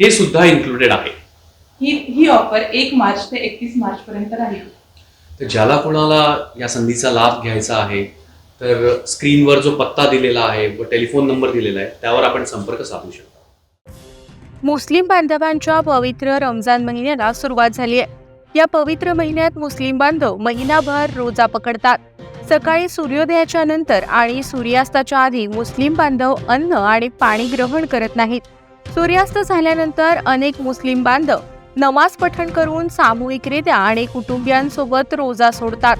हे सुद्धा इन्क्लुडेड आहे. ही ही ऑफर एक मार्च ते एकतीस मार्च पर्यंत राहील. तर ज्याला कोणाला या संधीचा लाभ घ्यायचा आहे तर स्क्रीनवर जो पत्ता दिलेला आहे व टेलिफोन नंबर दिलेला आहे त्यावर आपण संपर्क साधू शकता. मुस्लिम बांधवांच्या पवित्र रमजान महिन्याला सुरुवात झाली आहे. या पवित्र महिन्यात मुस्लिम बांधव महिनाभर रोजा पकडतात. सकाळी सूर्योदयाच्या नंतर आणि सूर्यास्ताच्या आधी मुस्लिम बांधव अन्न आणि पाणी ग्रहण करत नाहीत. सूर्यास्त झाल्यानंतर अनेक मुस्लिम बांधव नमाज पठण करून सामूहिकरित्या आणि कुटुंबियांसोबत रोजा सोडतात.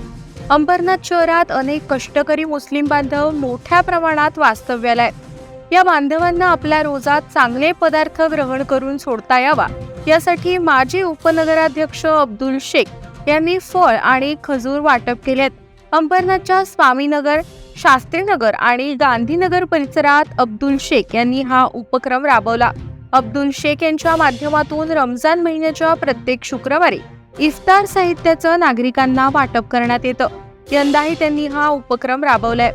अंबरनाथ शहरात अनेक कष्टकरी मुस्लिम बांधव मोठ्या प्रमाणात वास्तव्याला आहेत. या बांधवांना आपल्या रोजात चांगले पदार्थ ग्रहण करून सोडता यावा. यासाठी माजी उपनगराध्यक्ष अब्दुल शेख यांनी फळ आणि खजूर वाटप केलेत. अंबरनाथच्या स्वामीनगर शास्त्रीनगर आणि गांधीनगर परिसरात अब्दुल शेख यांनी हा उपक्रम राबवला. अब्दुल शेख यांच्या माध्यमातून रमजान महिन्याच्या प्रत्येक शुक्रवारी इफ्तार साहित्याचं नागरिकांना वाटप करण्यात येतं. यंदाही त्यांनी हा उपक्रम राबवलाय.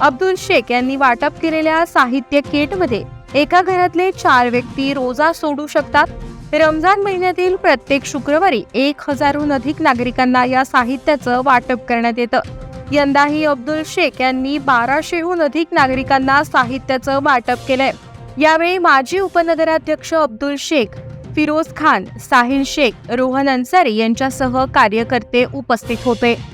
अब्दुल शेख यांनी वाटप केलेल्या साहित्य किटमध्ये एका घरातले चार व्यक्ती रोजा सोडू शकतात. रमजान महिन्यातील प्रत्येक शुक्रवारी एक हजारहून अधिक नागरिकांना या साहित्याचं वाटप करण्यात येतं. यंदाही अब्दुल शेख यांनी बाराशेहून अधिक नागरिकांना साहित्याचं वाटप केलंय. यावेळी माजी उपनगराध्यक्ष अब्दुल शेख फिरोज खान साहिल शेख रोहन अन्सारी यांच्यासह कार्यकर्ते उपस्थित होते.